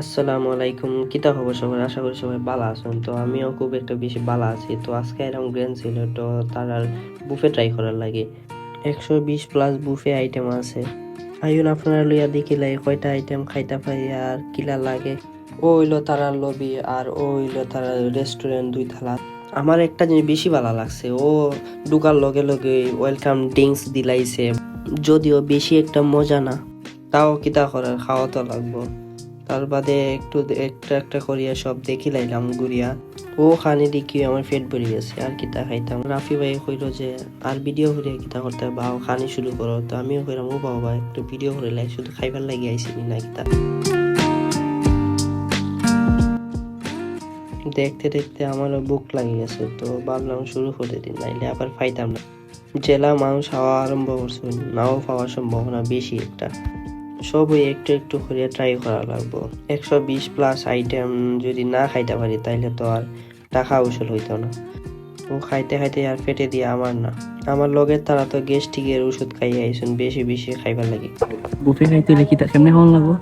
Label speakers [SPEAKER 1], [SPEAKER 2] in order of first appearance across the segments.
[SPEAKER 1] আসসালামু আলাইকুম। কিতা খবর সবাই আশা করি সবাই ভালো আছেন। তো আমিও খুব একটা বেশি ভালো আছি। তো আজকে এরকম গ্র্যান্ড ছিল, তো তার আর বুফে ট্রাই করার লাগে। একশো বিশ প্লাস বুফে আইটেম আছে। আইন আপনারা লইয়া দেখিলাই কয়টা আইটেম খাইতে পারি আর কিলা লাগে। ও হইল তারা লবি আর ও হইল তারা রেস্টুরেন্ট দুই থালা। আমার একটা জিনিস বেশি ভালো লাগছে। ও ঢুকার লগে লগে ওয়েলকাম ড্রিঙ্কস দিলাইছে। যদিও বেশি একটা মজা না, তাও কিতা করার? খাওয়া তো লাগবো। তার বাদে একটু একটা একটা করিয়া সব দেখি লাইলাম গুড়িয়া ও খানি দেখি আমার পেট ভরে গেছে, আর কিতা খাইতাম। রাফি ভাই কইলো যে, আর ভিডিও করে কিতা করতে বা খানি শুরু করো। তো আমিও কইলাম, ও বাবা, একটু ভিডিও করে লাই, শুধু খাইবার লাগি আইসি না কিতা? দেখতে দেখতে আমারও বুক লাগে গেছে, তো ভাবলাম শুরু করে দিন নাইলে আবার পাইতাম না। জেলা মানুষ খাওয়া আরম্ভ করছে, নাও পাওয়ার সম্ভাবনা বেশি একটা। সবই একটু একটু করে ট্রাই করা লাগবো। একশো বিশ প্লাস আইটেম যদি না খাইতে পারি তাইলে তো আর টাকা উসুল হইতো না। ও খাইতে খাইতে আর পেটে দিয়ে আমার না। আমার লগের তারা তো গ্যাস্ট্রিকের ওষুধ খাইয়ে আইসুন বেশি বেশি খাইবার লাগে।
[SPEAKER 2] বুফে খাইতে হলে কি তা কেমনে খাওয়ান লাগবো?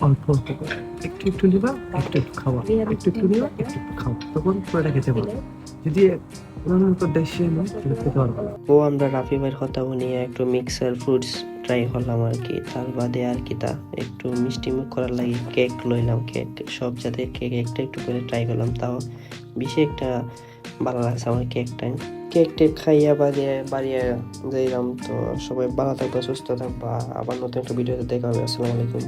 [SPEAKER 2] অল্প অল্প করে। একটু একটু নিবা একটু একটু খাওয়া। একটু একটু নিবা একটু একটু খাওয়া। তখন পুরোটা খেতে পারবে যদি
[SPEAKER 1] ও, আমরা রাফি ভাইয়ের কথা নিয়ে একটু মিক্সার ফ্রুটস ট্রাই করলাম আর কি। তার বাদে আর কি তা, একটু মিষ্টি মুখ করার লাগে কেক লইলাম কেক সব যাতে কেক একটা একটু করে ট্রাই করলাম, তাও বেশি একটা ভালো লাগছে আমার কেকটা কেক টেক খাইয়া বাদে বাড়িয়ে যাইলাম, তো সবাই ভালো থাকবা, সুস্থ থাকবা। আবার নতুন একটা ভিডিওতে দেখা হবে, আসসালামু আলাইকুম।